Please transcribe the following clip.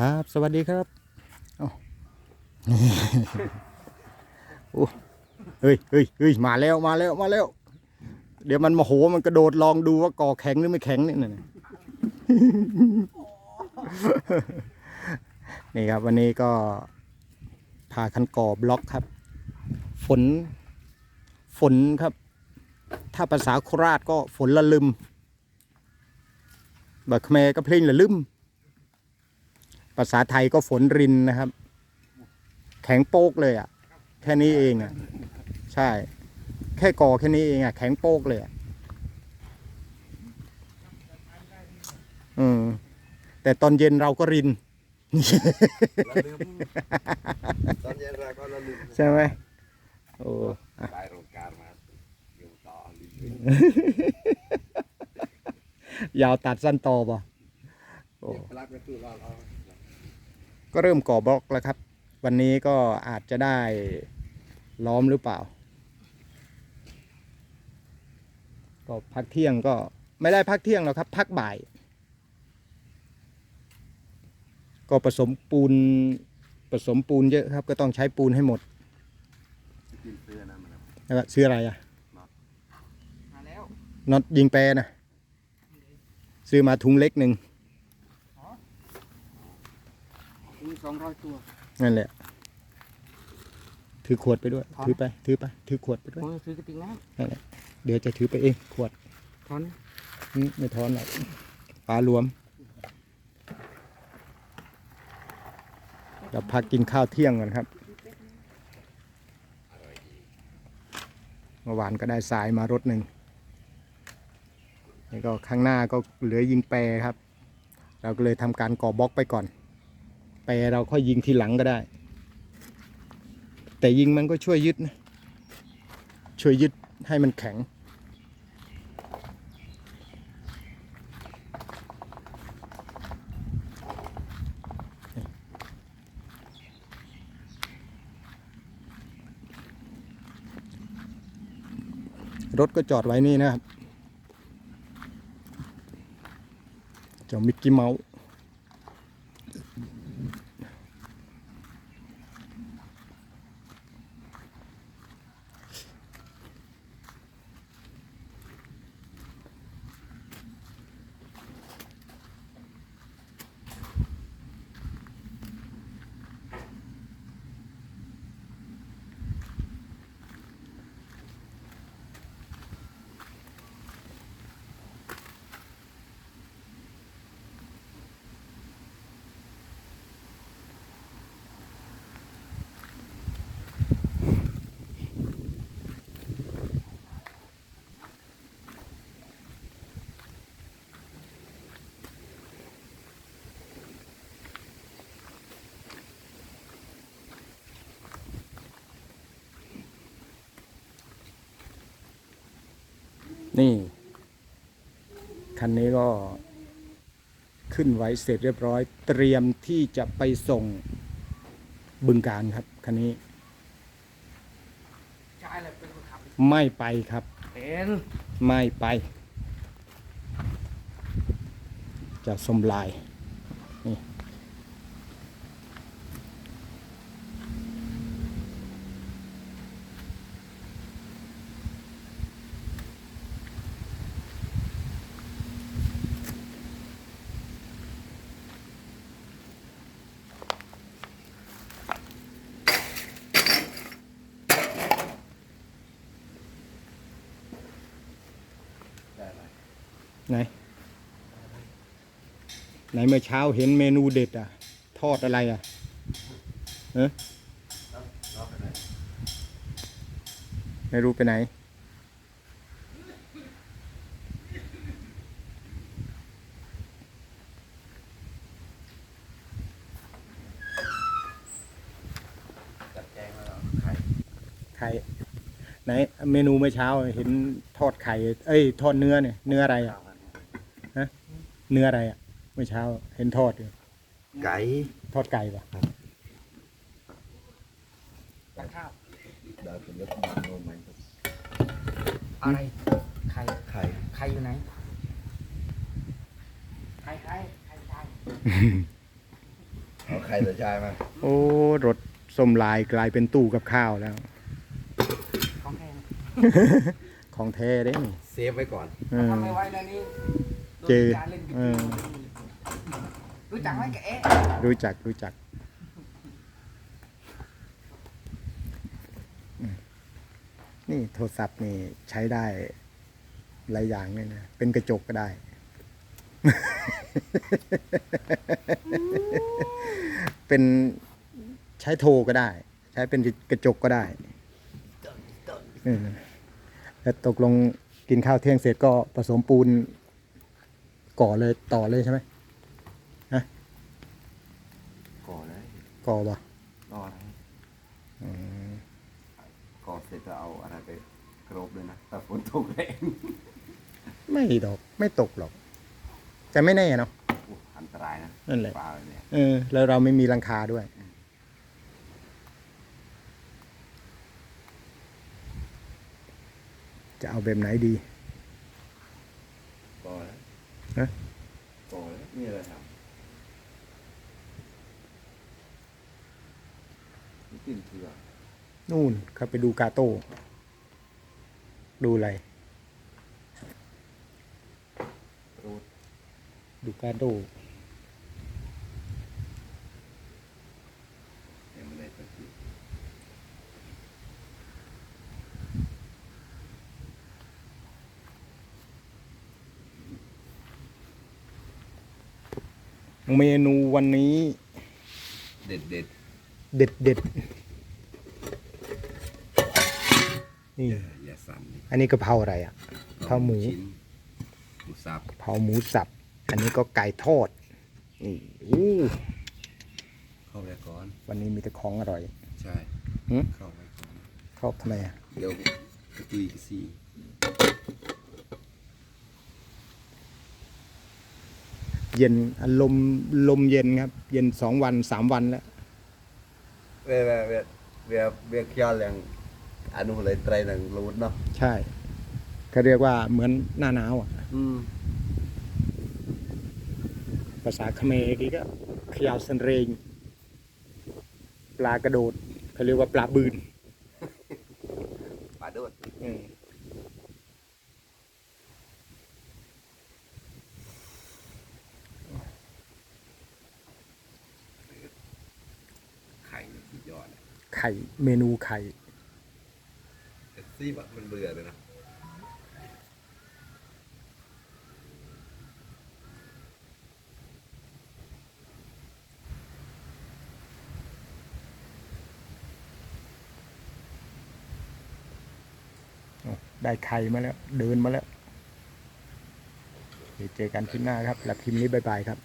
ครับ สวัสดีครับโอ้เฮ้ยเฮ้ยเฮ้ยมาแล้วมาแล้วมาแล้ว เดี๋ยวมันโมโหมันกระโดดลองดูว่าก่อแข็งหรือไม่แข็งนี่น่ะนี่ครับ วันนี้ก็พาคันก่อบล็อกครับ ฝน ฝนครับ ถ้าภาษาโคราชก็ฝนละลึมแบบแมก็เพลงละลึม ภาษาไทยก็ฝนรินนะครับ แข็งโป๊กเลยอะ แค่นี้เองอะ ใช่ แค่ก่อแค่นี้เองอะ แข็งโป๊กเลยอะอืมแต่ตอนเย็นเราก็รินละลืมตอนเย็นเราก็ละลืมใช่ไหมโอ้ได้โรงการมาอยู่ต่อลืมยาวตัดสั้นต่อป่ะโอ้พลักไปตู้รอเรา ก็เริ่มก่อบล็อกแล้วครับ วันนี้ก็อาจจะได้ล้อมหรือเปล่า ก็พักเที่ยงก็ไม่ได้พักเที่ยงหรอกครับ พักบ่าย ก็ผสมปูนผสมปูนเยอะครับ ก็ต้องใช้ปูนให้หมดกินเสื้อนะมันแล้วก็ซื้ออะไรอะมาแล้วน็อตยิงแปรนะซื้อมาถุงเล็กหนึ่ง มี สองร้อยตัวนั่นแหละ ถือขวดไปด้วยถอนถือไป ถือไป ถือขวดไปด้วยผมจะซื้อกระติกน้นั่นแหละ เดี๋ยวจะถือไปเอง ขวดำทอนอืมไม่ทอนหรอกปลารวมเราพักกินข้าวเที่ยงกันครับ เมื่อวานก็ได้สายมารถหนึ่งนี่ก็ข้างหน้าก็เหลือยิงแปรครับ เราก็เลยทำการก่อบล็อกไปก่อน แปรเราค่อยยิงทีหลังก็ได้ แต่ยิงมันก็ช่วยยึดนะ ช่วยยึดให้มันแข็ง รถก็จอดไว้นี่นะครับเจ้ามิกกี้เมาส์ นี่ คันนี้ก็ขึ้นไว้เสร็จเรียบร้อย เตรียมที่จะไปส่งบึงการครับ คันนี้ใช่เลยเป็นคนขับไม่ไปครับ เป็นไม่ไป จะสมลาย ไหนไหนเมื่อเช้าเห็นเมนูเด็ดอะ ทอดอะไรอะเอะไม่รู้ไปไหนจัดแจงแล้วไข่ไข่ ไหน เมนูเมื่อเช้าเห็นทอดไข่ เอ้ย ทอดเนื้อเนี่ย เนื้ออะไรอะ เนื้ออะไรอะเมื่อเช้าเห็นทอดอยู่ไก่ทอดไก่ปะตักข้าวดาวเป็นรถโน้มไหมอะไรไข่ไข่ไข่อยู่ไหนไข่ไข่ไข่ไข่เอาไข่ใส่ชายมาโอ้รถส้มลายกลายเป็นตู้กับข้าวแล้ว ของแท้นะของแท้เด้นี่เซฟไว้ก่อนเออทำไม่ไว้นะนี่โดน เจอจานเล่นกับเออรู้จักไหมแกเอ๊ะรู้จักรู้จักอืมนี่โทรศัพท์นี่ใช้ได้หลายอย่างเลยนะ เป็นกระจกก็ได้ เป็นใช้โทรก็ได้ ใช้เป็นกระจกก็ได้เออแล้วตกลงกินข้าวเที่ยงเสร็จก็ผสมปูน ก่อเลยต่อเลยใช่ไหมก่อเลยก่อปะก่ออะไรก่อเสร็จจะเอาอะไรไปกรบเลยนะแต่ฝนตกแรงไม่ดอกไม่ตกหรอก แต่ไม่แน่เนาะอู้อันตรายนะนั่นแหละ ปลาเนี่ยเออ แล้วเราไม่มีหลังคาด้วย จะเอาแบบไหนดีก่อ แล้วฮะก่อแล้วนี่อะไรครับนี่กลิ่นเถื่อนู่นเขาไปดูกาโต้ ดูอะไรรูดดูกาโต้ ยังไม่ได้สักที เมนูวันนี้ เด็ดเด็ดเด็ดเด็ดนี่อย่าสั่นดิอันนี้กะเพราอะไรอะข้าวหมูชิ้นหมูสับกะเพราหมูสับ อันนี้ก็ไก่ทอดนี่อู้เข้าไปก่อน วันนี้มีแต่ของอร่อย ใช่หืมเข้าไปก่อนชอบทำไมอะเดี๋ยวกระตุยกระซี เย็นอารมณ์ลมเย็นครับ เย็นสองวันสามวันแล้วเวเวเวเวเวเคียลยังอนุเลยไตรหนังรูดเนาะใช่เขาเรียกว่าเหมือนหน้าหนาวอะอืมภาษาเขมรกีก็ขยาวสันเรง ปลากระโดดเขาเรียกว่าปลาบืนป่าโดดอืม ไข่เนี่ย สุดยอดเลยไข่เมนูไข่ แต่ซีบอะมันเบื่อเลยนะได้ไข่มาแล้ว เดินมาแล้วเดี๋ยวเจอกันคลิปหน้าครับแล้วพิมพ์นี้บายบายครับ